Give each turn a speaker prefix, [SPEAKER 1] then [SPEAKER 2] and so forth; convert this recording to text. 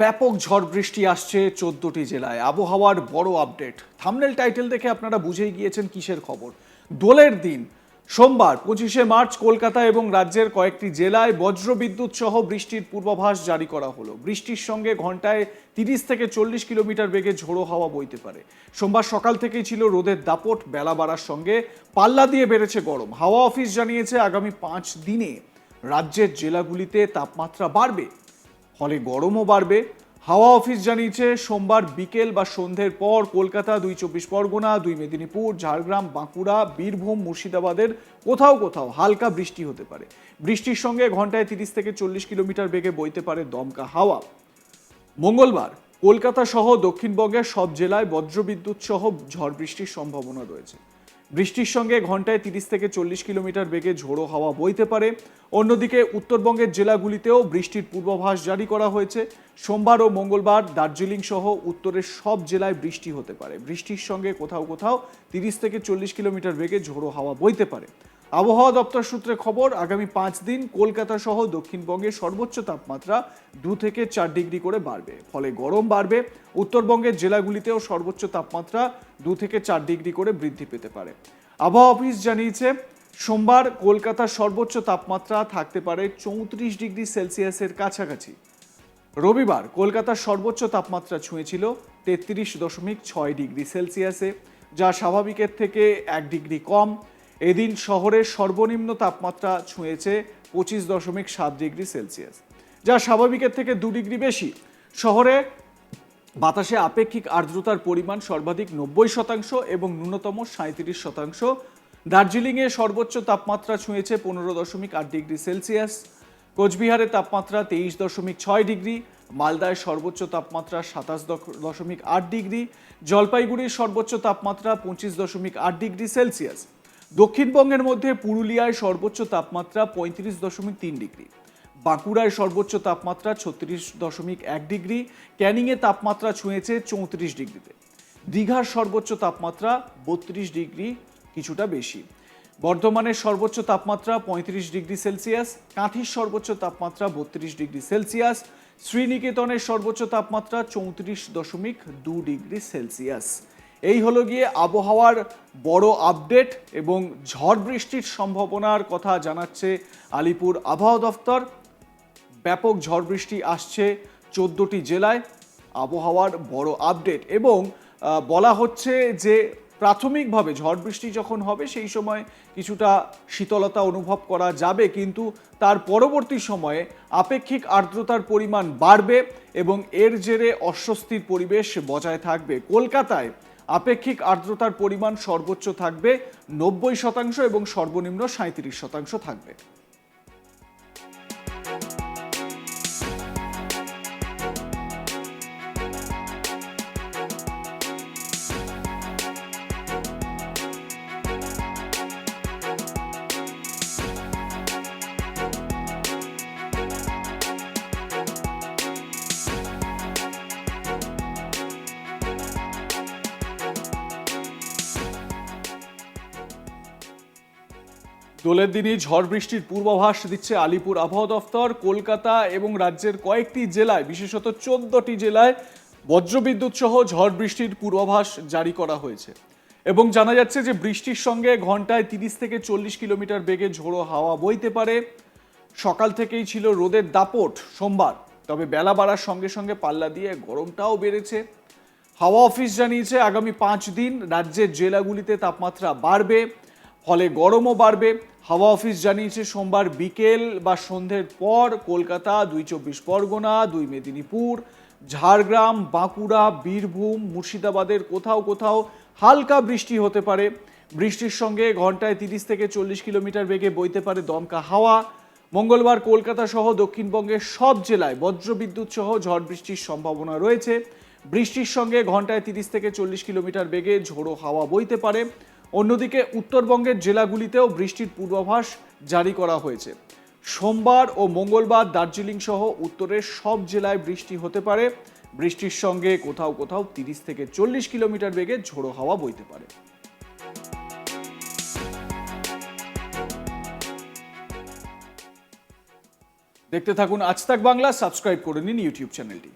[SPEAKER 1] ব্যাপক ঝড় বৃষ্টি আসছে চোদ্দটি জেলায়। আবহাওয়ার বড় আপডেট। থামনেল টাইটেল দেখে আপনারা বুঝেই গিয়েছেন কিসের খবর। দোলের দিন, সোমবার, পঁচিশে মার্চ, কলকাতা এবং রাজ্যের কয়েকটি জেলায় বজ্রবিদ্যুৎ সহ বৃষ্টির পূর্বাভাস জারি করা হলো। বৃষ্টির সঙ্গে ঘন্টায় তিরিশ থেকে চল্লিশ কিলোমিটার বেগে ঝোড়ো হাওয়া বইতে পারে। সোমবার সকাল থেকেই ছিল রোদের দাপট, বেলা বাড়ার সঙ্গে পাল্লা দিয়ে বেড়েছে গরম। হাওয়া অফিস জানিয়েছে আগামী পাঁচ দিনে রাজ্যের জেলাগুলিতে তাপমাত্রা বাড়বে। ফলে গরমও বাড়বে। হাওয়া অফিস জানিয়েছে, সোমবার বিকেল বা সন্ধ্যের পর কলকাতা, দুই চব্বিশ পরগনা, দুই মেদিনীপুর, ঝাড়গ্রাম, বাঁকুড়া, বীরভূম, মুর্শিদাবাদের কোথাও কোথাও হালকা বৃষ্টি হতে পারে। বৃষ্টির সঙ্গে ঘন্টায় তিরিশ থেকে চল্লিশ কিলোমিটার বেগে বইতে পারে দমকা হাওয়া। মঙ্গলবার কলকাতা সহ দক্ষিণবঙ্গের সব জেলায় বজ্রবিদ্যুৎ সহ ঝড় বৃষ্টির সম্ভাবনা রয়েছে। বৃষ্টির সঙ্গে ঘন্টায় তিরিশ থেকে চল্লিশ কিলোমিটার বেগে ঝোড়ো হাওয়া বইতে পারে। অন্যদিকে উত্তরবঙ্গের জেলাগুলিতেও বৃষ্টির পূর্বাভাস জারি করা হয়েছে। সোমবার ও মঙ্গলবার দার্জিলিং সহ উত্তরের সব জেলায় বৃষ্টি হতে পারে। বৃষ্টির সঙ্গে কোথাও কোথাও তিরিশ থেকে চল্লিশ কিলোমিটার বেগে ঝোড়ো হাওয়া বইতে পারে। আবহাওয়া দপ্তর সূত্রে খবর, আগামী পাঁচ দিন কলকাতা সহ দক্ষিণবঙ্গের সর্বোচ্চ তাপমাত্রা দু থেকে চার ডিগ্রি করে বাড়বে। ফলে গরম বাড়বে। উত্তরবঙ্গের জেলাগুলিতেও সর্বোচ্চ তাপমাত্রা দু থেকে চার ডিগ্রি করে বৃদ্ধি পেতে পারে। আবহাওয়া অফিস জানিয়েছে, সোমবার কলকাতার সর্বোচ্চ তাপমাত্রা থাকতে পারে চৌত্রিশ ডিগ্রি সেলসিয়াসের কাছাকাছি। রবিবার কলকাতার সর্বোচ্চ তাপমাত্রা ছুঁয়েছিল তেত্রিশ দশমিক ছয় ডিগ্রি সেলসিয়াসে, যা স্বাভাবিকের থেকে এক ডিগ্রি কম। এদিন শহরের সর্বনিম্ন তাপমাত্রা ছুঁয়েছে পঁচিশ দশমিক সাত ডিগ্রি সেলসিয়াস, যা স্বাভাবিকের থেকে দু ডিগ্রি বেশি। শহরে বাতাসে আপেক্ষিক আর্দ্রতার পরিমাণ সর্বাধিক নব্বই শতাংশ এবং ন্যূনতম সাঁত্রিশ শতাংশ। দার্জিলিংয়ে সর্বোচ্চ তাপমাত্রা ছুঁয়েছে পনেরো দশমিক আট ডিগ্রি সেলসিয়াস, কোচবিহারে তাপমাত্রা তেইশ দশমিক ছয় ডিগ্রি, মালদায় সর্বোচ্চ তাপমাত্রা সাতাশ দশমিক আট ডিগ্রি, জলপাইগুড়ির সর্বোচ্চ তাপমাত্রা পঁচিশ দশমিক আট ডিগ্রি সেলসিয়াস। দক্ষিণবঙ্গের মধ্যে পুরুলিয়ায় সর্বোচ্চ তাপমাত্রা পঁয়ত্রিশ দশমিক তিন ডিগ্রি। বাঁকুড়ায় সর্বোচ্চ তাপমাত্রা ছত্রিশ দশমিক এক ডিগ্রি। ক্যানিংয়ে তাপমাত্রা ছুঁয়েছে চৌত্রিশ ডিগ্রিতে। দীঘার সর্বোচ্চ তাপমাত্রা বত্রিশ ডিগ্রি, কিছুটা বেশি। বর্ধমানের সর্বোচ্চ তাপমাত্রা পঁয়ত্রিশ ডিগ্রি সেলসিয়াস, কাঁথির সর্বোচ্চ তাপমাত্রা বত্রিশ ডিগ্রি সেলসিয়াস, শ্রীনিকেতনের সর্বোচ্চ তাপমাত্রা চৌত্রিশ দশমিক দু ডিগ্রি সেলসিয়াস। এই হলো গিয়ে আবহাওয়ার বড় আপডেট এবং ঝড় বৃষ্টির সম্ভাবনার কথা জানাচ্ছে আলিপুর আবহাওয়া দফতর। ব্যাপক ঝড় বৃষ্টি আসছে চোদ্দোটি জেলায়, আবহাওয়ার বড় আপডেট এবং বলা হচ্ছে যে প্রাথমিকভাবে ঝড় বৃষ্টি যখন হবে সেই সময় কিছুটা শীতলতা অনুভব করা যাবে, কিন্তু তার পরবর্তী সময়ে আপেক্ষিক আর্দ্রতার পরিমাণ বাড়বে এবং এর জেরে অস্বস্তির পরিবেশ বজায় থাকবে। কলকাতায় আপেক্ষিক আর্দ্রতার পরিমাণ সর্বোচ্চ থাকবে নব্বই শতাংশ এবং সর্বনিম্ন সাঁত্রিশ শতাংশ থাকবে। দোলের দিনই ঝড় বৃষ্টির পূর্বাভাস দিচ্ছে আলিপুর আবহাওয়া দফতর। কলকাতা এবং রাজ্যের কয়েকটি জেলায়, বিশেষত চোদ্দটি জেলায় বজ্রবিদ্যুৎ সহ ঝড় বৃষ্টির পূর্বাভাস জারি করা হয়েছে। এবং জানা যাচ্ছে যে বৃষ্টির সঙ্গে ঘন্টায় তিরিশ থেকে চল্লিশ কিলোমিটার বেগে ঝোড়ো হাওয়া বইতে পারে। সকাল থেকেই ছিল রোদের দাপট সোমবার, তবে বেলা বাড়ার সঙ্গে সঙ্গে পাল্লা দিয়ে গরমটাও বেড়েছে। হাওয়া অফিস জানিয়েছে, আগামী পাঁচ দিন রাজ্যের জেলাগুলিতে তাপমাত্রা বাড়বে। ফলে গরমও বাড়বে। হাওয়া অফিস জানিয়েছে, সোমবার বিকেল বা সন্ধ্যের পর কলকাতা, দুই চব্বিশ পরগনা, দুই মেদিনীপুর, ঝাড়গ্রাম, বাঁকুড়া, বীরভূম, মুর্শিদাবাদের কোথাও কোথাও হালকা বৃষ্টি হতে পারে। বৃষ্টির সঙ্গে ঘন্টায় তিরিশ থেকে চল্লিশ কিলোমিটার বেগে বইতে পারে দমকা হাওয়া। মঙ্গলবার কলকাতা সহ দক্ষিণবঙ্গের সব জেলায় বজ্রবিদ্যুৎ সহ ঝড় বৃষ্টির সম্ভাবনা রয়েছে। বৃষ্টির সঙ্গে ঘন্টায় তিরিশ থেকে চল্লিশ কিলোমিটার বেগে ঝোড়ো হাওয়া বইতে পারে। অন্যদিকে উত্তরবঙ্গের জেলাগুলিতেও বৃষ্টির পূর্বাভাস জারি করা হয়েছে। সোমবার ও মঙ্গলবার দার্জিলিং সহ উত্তরের সব জেলায় বৃষ্টি হতে পারে। বৃষ্টির সঙ্গে কোথাও কোথাও তিরিশ থেকে চল্লিশ কিলোমিটার বেগে ঝোড়ো হাওয়া বইতে পারে। দেখতে থাকুন আজ তাক বাংলা, সাবস্ক্রাইব করে নিন ইউটিউব চ্যানেলটি।